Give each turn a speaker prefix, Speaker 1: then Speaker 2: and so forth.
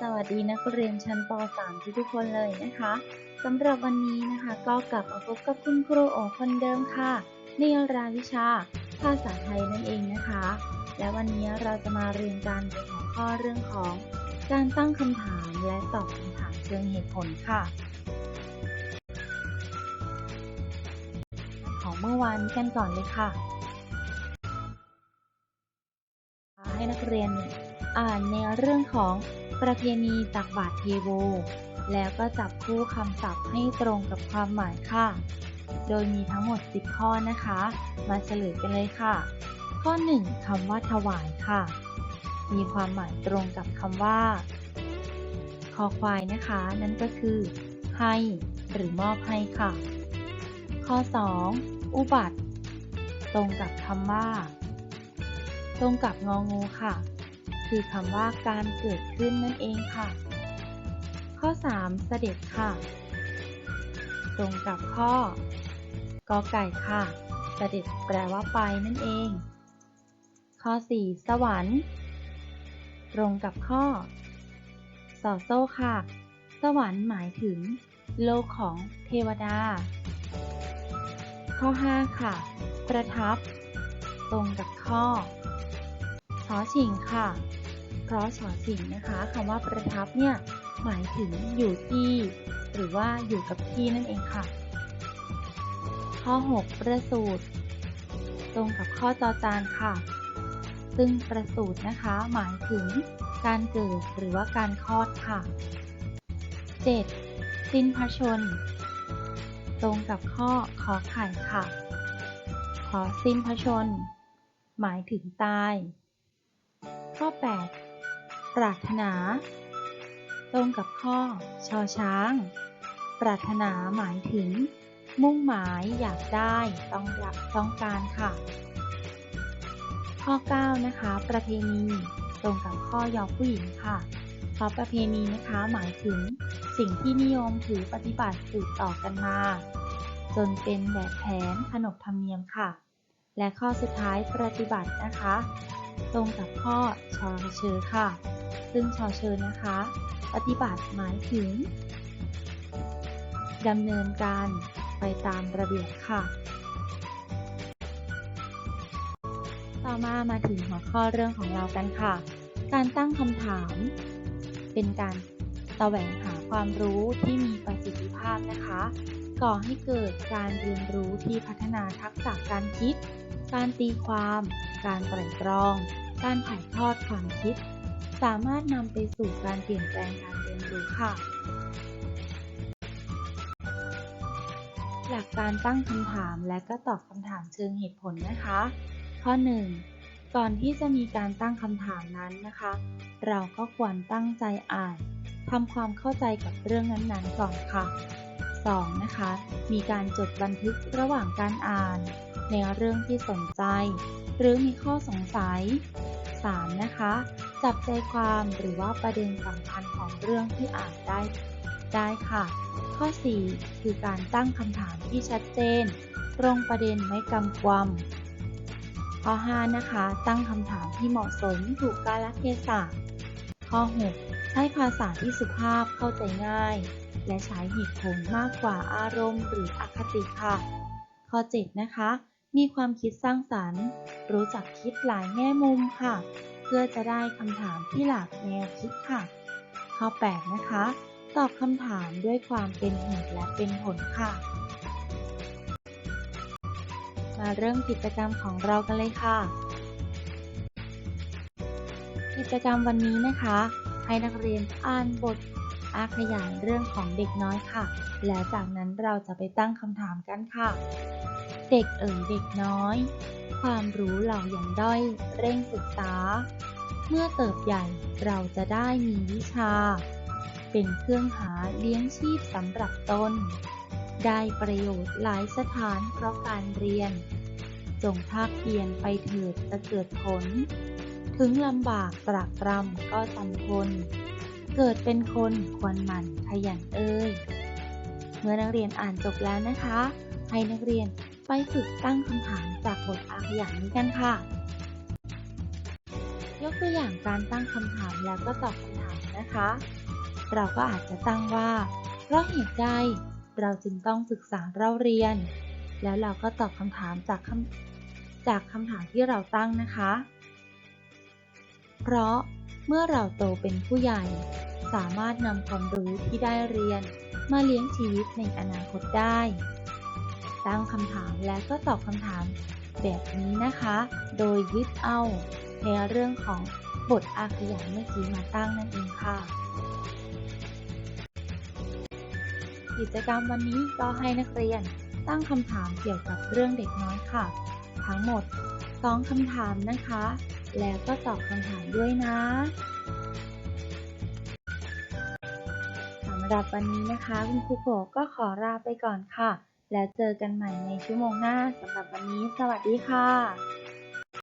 Speaker 1: สวัสดีนักเรียนชั้นป .3 ทุกๆคนเลยนะคะสำหรับวันนี้นะคะ ก็กลับมาพบกับคุณครูโอคนเดิมค่ะ ในรายวิชา ภาษาไทยนั่นเองนะคะ และวันนี้เราจะมาเรียนการเป็นหัวข้อเรื่องของ การตั้งคำถามและตอบคำถามเชิงเหตุผลค่ะ ของเมื่อวานกันก่อนเลยค่ะ ให้นักเรียนอ่านในเรื่องของ ประเพณีตักบาตรเทโว แล้วก็จับคู่คำศัพท์ให้ตรงกับความหมายค่ะ โดยมีทั้งหมด 10 ข้อนะคะ มาเฉลยกันเลยค่ะ ข้อ 1คำว่าถวายค่ะ มีความหมายตรงกับคำว่า คอควายนะคะ นั่นก็คือ ให้หรือมอบให้ค่ะ ข้อ 2 อุบัติ ตรงกับคำว่า ตรงกับงองูค่ะ คือคำว่าการเกิดขึ้นนั่นเองค่ะ ข้อ 3 เสด็จค่ะ ตรงกับข้อกอไก่ค่ะ เสด็จแปลว่าไปนั่นเอง ข้อ 4 สวรรค์ตรงกับข้อสอโซ่ค่ะ สวรรค์หมายถึง โลกของเทวดา ข้อ 5 ค่ะ ประทับ ตรงกับข้อ ชอชิงค่ะ เพราะชอชิงนะคะคำว่าประทับเนี่ยหมายถึงอยู่ที่ หรือว่าอยู่กับที่นั่นเองค่ะ ข้อ 6 ประสูตรตรงกับข้อจอจานค่ะ ซึ่งประสูตรนะคะ หมายถึงการเกิดหรือว่าการคลอดค่ะ 7. สิ้นพระชน ตรงกับข้อขอไข่ค่ะ ขอสิ้นพระชน หมายถึงตาย ข้อ 8 ปรารถนา ตรงกับข้อ ชอช้าง ปรารถนาหมายถึง มุ่งหมายอยากได้ต้องรับต้องการค่ะ ข้อ 9 นะคะ ประเพณี ตรงกับข้อยอผู้หญิงค่ะเพราะประเพณีนะคะหมายถึง สิ่งที่นิยมถือปฏิบัติสืบต่อกันมา จนเป็นแบบแผนขนบธรรมเนียมค่ะ และข้อสุดท้ายปฏิบัตินะคะ ตรงกับข้อชอเชอค่ะ ซึ่งชอเชอนะคะ ปฏิบัติหมายถึงดำเนินการไปตามระเบียบค่ะ ต่อมามาถึงหัวข้อเรื่องของเรากันค่ะ การตั้งคำถาม เป็นการตแสวงหาความรู้ที่มีประสิทธิภาพนะคะ ก่อให้เกิดการเรียนรู้ที่พัฒนาทักษะการคิด การตีความ การไตร่ตรอง การถ่ายทอดความคิด สามารถนำไปสู่การเปลี่ยนแปลงการเรียนรู้ค่ะ หลักการตั้งคำถามและก็ตอบคำถามเชิงเหตุผลนะคะ ข้อ 1 ก่อนที่จะมีการตั้งคำถามนั้นนะคะ เราก็ควรตั้งใจอ่านทำความเข้าใจกับเรื่องนั้นๆก่อนค่ะ 2. นะคะ มีการจดบันทึกระหว่างการอ่าน ในเรื่องที่สนใจ หรือมีข้อสงสัย 3. นะคะ จับใจความหรือว่าประเด็นสำคัญของเรื่องที่อ่านได้ได้ค่ะ ข้อ 4 คือการตั้งคำถามที่ชัดเจน ตรงประเด็นไม่กำกวมข้อ 5 นะคะ ตั้งคำถามที่เหมาะสมถูกกาลเทศะข้อ 6 ใช้ภาษาที่สุภาพเข้าใจง่าย และใช้เหตุผลมากกว่าอารมณ์หรืออคติค่ะ ข้อ 7 นะคะ มีความคิดสร้างสรรค์ รู้จักคิดหลายแง่มุมค่ะ เพื่อจะได้คำถามที่หลากแนวคิดค่ะ ข้อ 8 นะคะ ตอบคำถามด้วยความเป็นเหตุและเป็นผลค่ะ มาเริ่มกิจกรรมของเรากันเลยค่ะ กิจกรรมวันนี้นะคะ ให้นักเรียนอ่านบทอาขยายเรื่องของเด็กน้อยค่ะ แล้วจากนั้นเราจะไปตั้งคำถามกันค่ะ เด็กเอ๋ยเด็กน้อย ความรู้เราอย่างด้อยเร่งศึกษา เมื่อเติบใหญ่เราจะได้มีวิชา เป็นเครื่องหาเลี้ยงชีพสำหรับตน ได้ประโยชน์หลายสถานเพราะการเรียน จงภาคเพียรไปเถิดจะเกิดผล ถึงลำบากตรากตรำก็จำทน เกิดเป็นคนควรหมั่นขยันเอ่ยเมื่อนักเรียนอ่านจบแล้วนะคะ ให้นักเรียนไปฝึกตั้งคำถามจากบทอาขยายนี้กันค่ะ ยกตัวอย่างการตั้งคำถามแล้วก็ตอบคำถามนะคะ เราก็อาจจะตั้งว่า เพราะเหตุใดเราจึงต้องศึกษาเราเรียน แล้วเราก็ตอบคำถามจากคำจากคำถามที่เราตั้งนะคะ เพราะเมื่อเราโตเป็นผู้ใหญ่ สามารถนำความรู้ที่ได้เรียนมาเลี้ยงชีวิตในอนาคตได้ตั้งคำถามและก็ตอบคำถามแบบนี้นะคะ โดยยึดเอาในเรื่องของบทอาขยายเมื่อกี้มาตั้งนั่นเองค่ะ กิจกรรมวันนี้ก็ให้นักเรียนตั้งคำถามเกี่ยวกับเรื่องเด็กน้อยค่ะ ทั้งหมด 2คำถามนะคะ แล้วก็ตอบคำถามด้วยนะสำหรับวันนี้นะคะ คุณครูโกก็ขอลาไปก่อนค่ะ แล้วเจอกันใหม่ในชั่วโมงหน้าสำหรับวันนี้ สวัสดีค่ะ